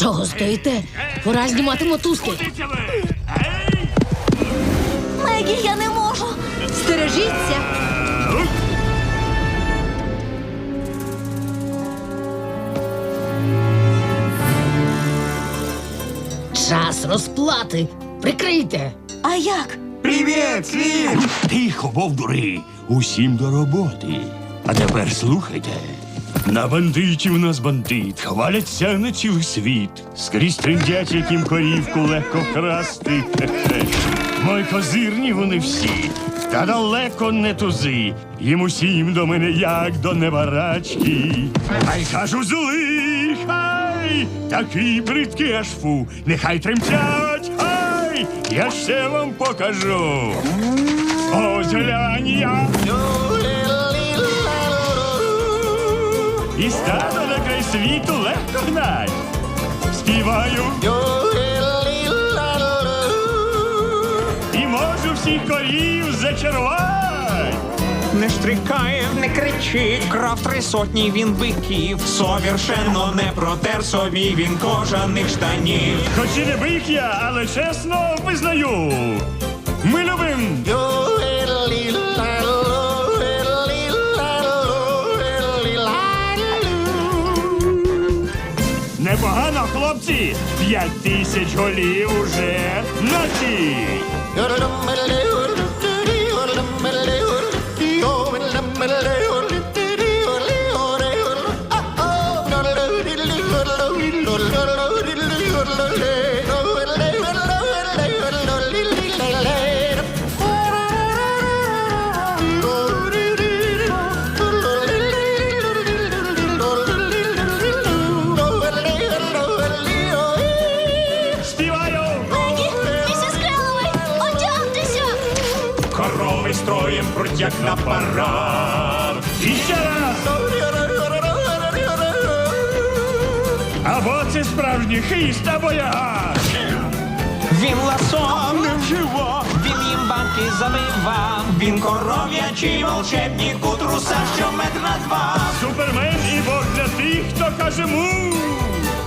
Чого стоїте? Пора знімати мотузки. Мегі, я не можу. Стережіться. Час розплати. Прикрийте. А як? Привіт, слід! Тихо, вовдури! Усім до роботи. А тепер слухайте. На бандитів нас бандит, хваляться на цілий світ. Скрізь трендять, яким корівку легко вкрасти. Хе-хе. Козирні вони всі, та далеко не тузи. Їм усім до мене як до небарачки. Хай кажу злий, хай такий бридкий аж фу. Нехай тремтять, хай я ще вам покажу. Ось глянь. І стадо на край світу легко гнать. Співаю. І можу всіх корів зачарувати. Не штрикає, не кричить, крав три сотні він биків. Совершенно не протер собі він кожаних штанів. Хоч і не бик я, але чесно визнаю. Ми любим. Хлопці! П'ять тисяч голів уже на ті! Корови строєм крутяк на парад. І ще раз! Або це справжній хист, або! Він ласом не вживав, він їм банки завивав. Він коров'ячий волшебник у трусах, що метр на два. Супермен і Бог для тих, хто каже му!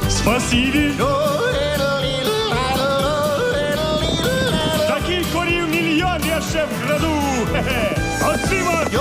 Спасибі! szef Gradu! Otrzymać!